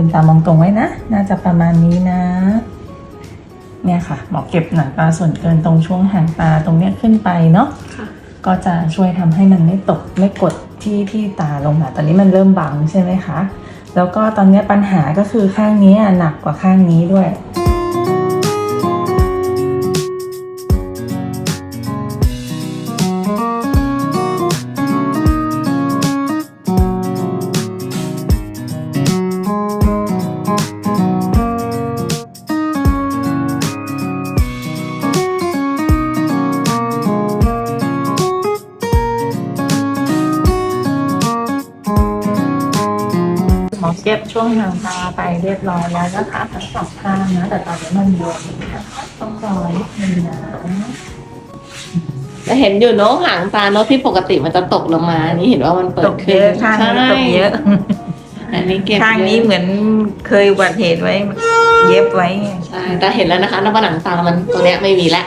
ลืมตามองตรงไว้นะ น่าจะประมาณนี้นะ เนี่ยค่ะหมอเก็บหนังตาส่วนเกินตรงช่วงหางตาตรงเนี้ยขึ้นไปเนาะค่ะก็จะช่วยทำให้มันไม่ตกไม่กดที่ที่ตาลงมาตอนนี้มันเริ่มบังใช่ไหมคะ แล้วก็ตอนนี้ปัญหาก็คือข้างนี้หนักกว่าข้างนี้ด้วย เก็บช่วงหางตาไปเรียบร้อยแล้วนะคะทั้งสองข้างนะ แต่ตอนนี้มันบวมนะคะต้องรอนิดนึงนะจะเห็นอยู่เนอะหางตาเนอะที่ปกติมันจะตกลงมาอันนี่เห็นว่ามันเปิตดกขึ้เยนอะข้างนี้ตกเยอะ อันนี้เก็บข้างนี้ยะเหมือนเคยอุบัติเหตุไว้ เย็บไว้ไงใช่แต่เห็นแล้วนะคะว่าหนังตามันตรงเนี้ยไม่มีแล้ว